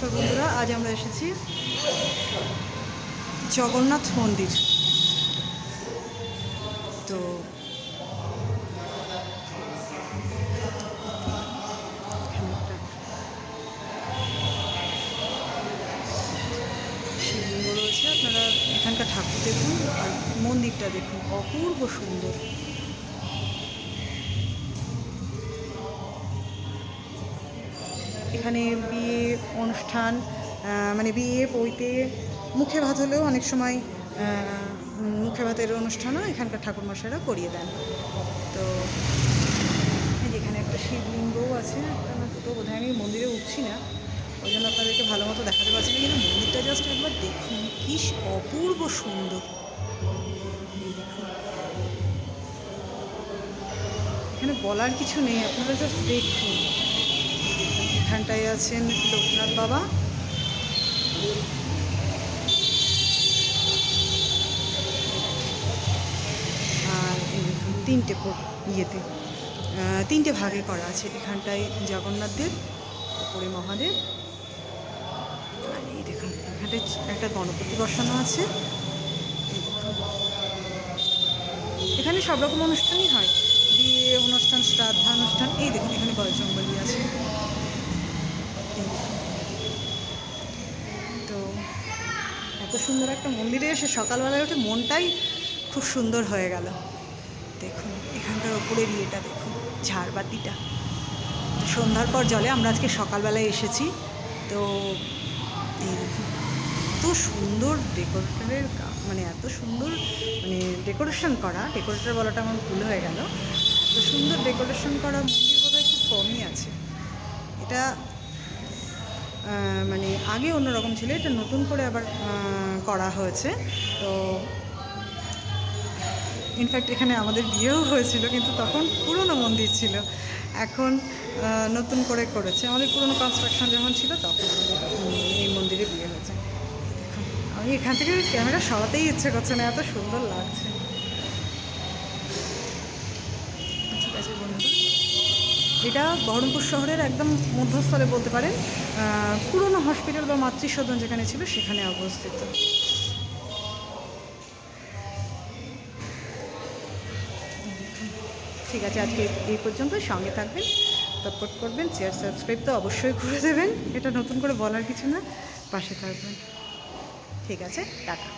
নমস্কার বন্ধুরা, আজ আমরা এসেছি জগন্নাথ মন্দির। তো রয়েছে আপনারা এখানকার ঠাকুর দেখুন আর মন্দিরটা দেখুন, অপূর্ব সুন্দর। এখানে বিয়ে অনুষ্ঠান মানে বিয়ে বইতে মুখে ভাত হলেও অনেক সময় মুখে ভাতের অনুষ্ঠানও এখানকার ঠাকুরমশাইরা করিয়ে দেন। তো এখানে একটা শিবলিঙ্গও আছে, একটা না বোধহয় আমি মন্দিরে উঠছি না, ওই জন্য আপনাদেরকে ভালো মতো দেখাতে পারছি না, কিন্তু মন্দিরটা জাস্ট একবার দেখুন, কি অপূর্ব সুন্দর। এখানে বলার কিছু নেই, আপনারা জাস্ট দেখুন। এখানটায় আছেন লোকনাথ বাবা। আর তিনটে ইয়েতে তিনটে ভাগে করা আছে এখানটায় জগন্নাথ দেব উপরে মহাদেব। আর একটা গণপতি বসানো আছে। এখানে সব রকম অনুষ্ঠানই হয়। বিয়ে অনুষ্ঠান এই দেখুন এখানে বয়জঙ্গলি আছে এই দেখুন। তো এত সুন্দর একটা মন্দিরে এসে সকালবেলায় উঠে মনটাই খুব সুন্দর হয়ে গেল। দেখুন, এখানকার ওপরের ইয়েটা দেখুন, ঝাড়বাতিটা। সন্ধ্যার পর জলে আমরা আজকে সকালবেলায় এসেছি। তো এই দেখুন, এত সুন্দর ডেকোরেটরের মানে এত সুন্দর মানে ডেকোরেশন করা, ডেকোরেটর বলাটা আমার ভুল হয়ে গেল। এত সুন্দর ডেকোরেশন করা মন্দির বোধহয় খুব কমই আছে। এটা মানে আগে অন্যরকম ছিল, এটা নতুন করে আবার করা হয়েছে। তো ইনফ্যাক্ট এখানে আমাদের বিয়েও হয়েছিল, কিন্তু তখন পুরনো মন্দির ছিল। এখন নতুন করে করেছে। আমাদের পুরনো কনস্ট্রাকশন যখন ছিল, তখন এই মন্দিরে বিয়ে হয়েছে। আমি এখান থেকে ক্যামেরা সরাতেই ইচ্ছে করছে না, এত সুন্দর লাগছে। ঠিক আছে বন্ধুরা এটা বহরমপুর শহরের একদম মধ্যস্থলে বলতে পারেন পুরনো হসপিটাল বা মাতৃসদন যেখানে ছিল সেখানে অবস্থিত। ঠিক আছে, আজকে এই- পর্যন্ত সঙ্গে থাকবেন, সাপোর্ট করবেন শেয়ার সাবস্ক্রাইব তো অবশ্যই করে দেবেন, এটা নতুন করে বলার কিছু না, পাশে থাকবেন। ঠিক আছে, টাটা।